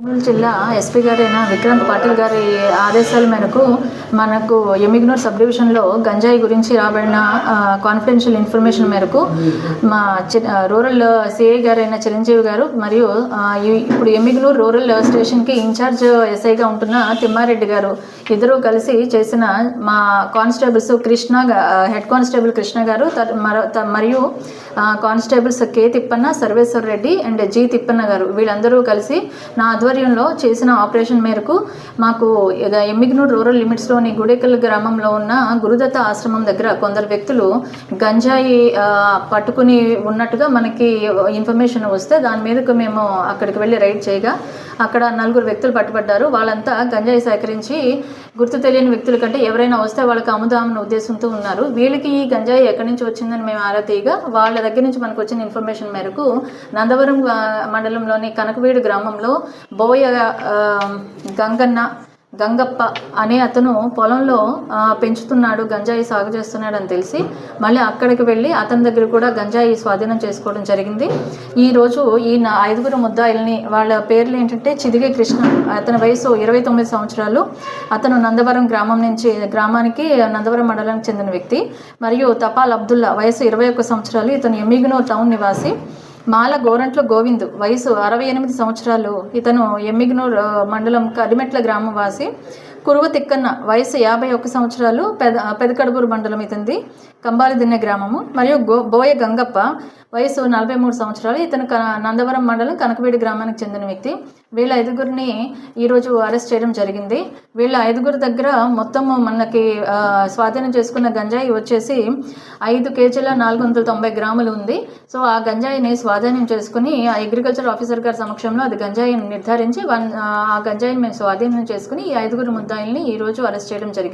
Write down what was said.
కర్నూలు జిల్లా ఎస్పీ గారైన విక్రాంత్ పాటిల్ గారి ఆదేశాల మేరకు మనకు ఎమిగ్నూర్ సబ్ డివిజన్లో గంజాయి గురించి రాబడిన కాన్ఫిడెన్షియల్ ఇన్ఫర్మేషన్ మేరకు మా చి రూరల్ సిఐ గారైన చిరంజీవి గారు మరియు ఇప్పుడు ఎమిగ్నూర్ రూరల్ స్టేషన్కి ఇన్ఛార్జ్ ఎస్ఐగా ఉంటున్న తిమ్మారెడ్డి గారు ఇద్దరూ కలిసి చేసిన మా constables Krishna head constable Krishna గారు మరో- త- మరియు constables K Thippanna Sarveshwar Reddy and G Thippanna గారు వీళ్ళందరూ కలిసి నా ఆధ్వర్యంలో చేసిన ఆపరేషన్ మేరకు మాకు ఎమ్మిగ్నూర్ రూరల్ లిమిట్స్లోని గుడేకల్ గ్రామంలో ఉన్న గురుదత్త ఆశ్రమం దగ్గర కొందరు వ్యక్తులు గంజాయి పట్టుకుని ఉన్నట్టుగా మనకి ఇన్ఫర్మేషన్ వస్తే దాని మీదకు మేము అక్కడికి వెళ్ళి రైడ్ చేయగా అక్కడ నలుగురు వ్యక్తులు పట్టుబడ్డారు. వాళ్ళంతా గంజాయి సేకరించి గుర్తు తెలియని వ్యక్తుల కంటే ఎవరైనా వస్తే వాళ్ళకి అమ్ముదామన్న ఉద్దేశంతో ఉన్నారు. వీళ్ళకి ఈ గంజాయి ఎక్కడి నుంచి వచ్చిందని మేము ఆరా తీయగా వాళ్ళ దగ్గర నుంచి మనకు వచ్చిన ఇన్ఫర్మేషన్ మేరకు నందవరం మండలంలోని కనకవీడు గ్రామంలో బోయ గంగన్న గంగప్ప అనే అతను పొలంలో పెంచుతున్నాడు గంజాయి సాగు చేస్తున్నాడు అని తెలిసి మళ్ళీ అక్కడికి వెళ్ళి అతని దగ్గర కూడా గంజాయి స్వాధీనం చేసుకోవడం జరిగింది. ఈరోజు ఈ ఐదుగురు ముద్దాయిల్ని వాళ్ళ పేర్లు ఏంటంటే చిదిగే కృష్ణ. అతని వయసు ఇరవై తొమ్మిది సంవత్సరాలు. అతను నందవరం గ్రామం నుంచి గ్రామానికి నందవరం మండలానికి చెందిన వ్యక్తి. మరియు తపాల్ అబ్దుల్లా వయసు ఇరవై ఒక్క సంవత్సరాలు. ఇతను ఎమ్మిగ్నో టౌన్ నివాసి. మాల గోరంట్ల గోవింద్ వయసు అరవై ఎనిమిది సంవత్సరాలు. ఇతను ఎమ్మిగ్నూర్ మండలం కరిమెట్ల గ్రామం వాసి కురువ తిక్కన్న వయసు యాభై ఒక్క సంవత్సరాలు పెద పెదకడుగురు మండలం ఇతంది. కంబాలిదిన్నె గ్రామము. మరియు గో బోయ గంగప్ప వయసు నలభై మూడు సంవత్సరాలు. ఇతను క నందవరం మండలం కనకవీడి గ్రామానికి చెందిన వ్యక్తి. వీళ్ళ ఐదుగురిని ఈరోజు అరెస్ట్ చేయడం జరిగింది. వీళ్ళ ఐదుగురు దగ్గర మొత్తం మనకి స్వాధీనం చేసుకున్న గంజాయి వచ్చేసి ఐదు కేజీల నాలుగు వందల తొంభై గ్రాములు ఉంది. సో ఆ గంజాయిని స్వాధీనం చేసుకుని ఆ అగ్రికల్చర్ ఆఫీసర్ గారి సమక్షంలో అది గంజాయిని నిర్ధారించి వన్ ఆ గంజాయిని మేము స్వాధీనం చేసుకుని ఈ ఐదుగురు ముద్దాయిల్ని ఈరోజు అరెస్ట్ చేయడం జరిగింది.